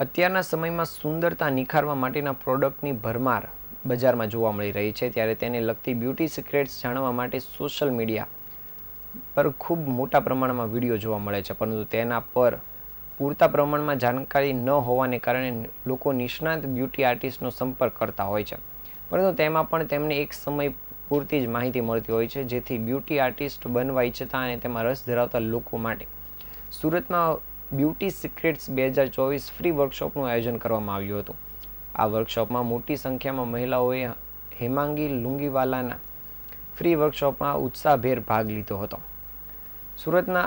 અત્યારના સમયમાં સુંદરતા નિખારવા માટેના પ્રોડક્ટની ભરમાર બજારમાં જોવા મળી રહી છે. ત્યારે તેને લગતી બ્યુટી સિક્રેટ્સ જાણવા માટે સોશિયલ મીડિયા પર ખૂબ મોટા પ્રમાણમાં વીડિયો જોવા મળે છે. પરંતુ તેના પર પૂરતા પ્રમાણમાં જાણકારી ન હોવાને કારણે લોકો નિષ્ણાત બ્યુટી આર્ટિસ્ટનો સંપર્ક કરતા હોય છે. પરંતુ તેમાં પણ તેમને એક સમય પૂરતી જ માહિતી મળતી હોય છે, જેથી બ્યુટી આર્ટિસ્ટ બનવા ઈચ્છતા અને તેમાં રસ ધરાવતા લોકો માટે. સુરતમાં બ્યુટી સિક્રેટ્સ બે હજાર ચોવીસ ફ્રી વર્કશોપનું આયોજન કરવામાં આવ્યું હતું. આ વર્કશોપમાં મોટી સંખ્યામાં મહિલાઓએ હેમાંગી લુંગીવાલાના ફ્રી વર્કશોપમાં ઉત્સાહભેર ભાગ લીધો હતો. સુરતના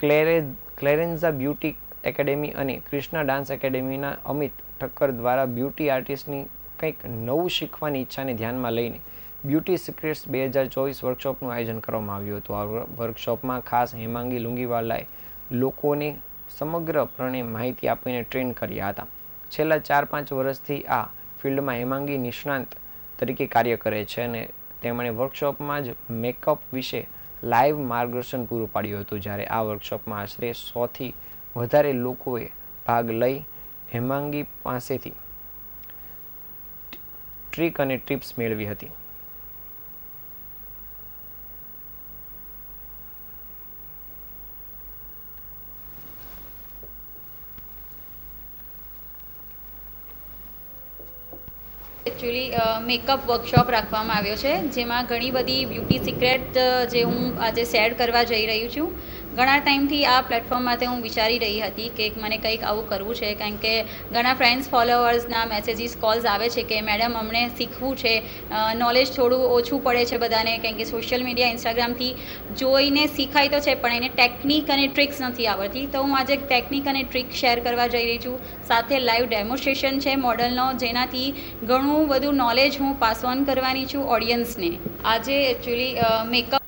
ક્લેરે, ક્લેરેન્ઝા બ્યુટી એકેડેમી અને ક્રિષ્ના ડાન્સ એકેડેમીના અમિત ઠક્કર દ્વારા બ્યુટી આર્ટિસ્ટની કંઈક નવું શીખવાની ઈચ્છાને ધ્યાનમાં લઈને બ્યુટી સિક્રેટ્સ બે હજાર ચોવીસ વર્કશોપનું આયોજન કરવામાં આવ્યું હતું. આ વર્કશોપમાં ખાસ હેમાંગી લુંગીવાલાએ લોકોને સમગ્રપણે માહિતી આપીને ટ્રેન કર્યા હતા. છેલ્લા ચાર પાંચ વર્ષથી આ ફિલ્ડમાં હેમાંગી નિષ્ણાંત તરીકે કાર્ય કરે છે અને તેમણે વર્કશોપમાં જ મેકઅપ વિશે લાઈવ માર્ગદર્શન પૂરું પાડ્યું હતું. જ્યારે આ વર્કશોપમાં આશરે સોથી વધારે લોકોએ ભાગ લઈ હેમાંગી પાસેથી ટ્રીક અને ટિપ્સ મેળવી હતી. એકચ્યુઅલી મેકઅપ વર્કશોપ રાખવામાં આવ્યો છે, જેમાં ઘણી બધી બ્યુટી સિક્રેટ જે હું આજે શેર કરવા જઈ રહી છું. ઘણા ટાઈમથી આ પ્લેટફોર્મ માટે હું વિચારી રહી હતી કે મને કંઈક આવું કરવું છે, કારણ કે ઘણા ફ્રેન્ડ્સ ફોલોઅર્સના મેસેજીસ કોલ્સ આવે છે કે, મેડમ, અમને શીખવું છે નોલેજ થોડું ઓછું પડે છે બધાને, કારણ કે સોશિયલ મીડિયા ઇન્સ્ટાગ્રામથી જોઈને શીખાય તો છે, પણ એને ટેકનિક અને ટ્રિક્સ નથી આવડતી. તો હું આજે ટેકનિક અને ટ્રિક શેર કરવા જઈ રહી છું. સાથે લાઈવ ડેમોન્સ્ટ્રેશન છે મોડલનો જેનાથી ઘણું બધું નોલેજ હું પાસ ઓન કરવાની છું ઓડિયન્સને આજે એકચ્યુઅલી મેકઅપ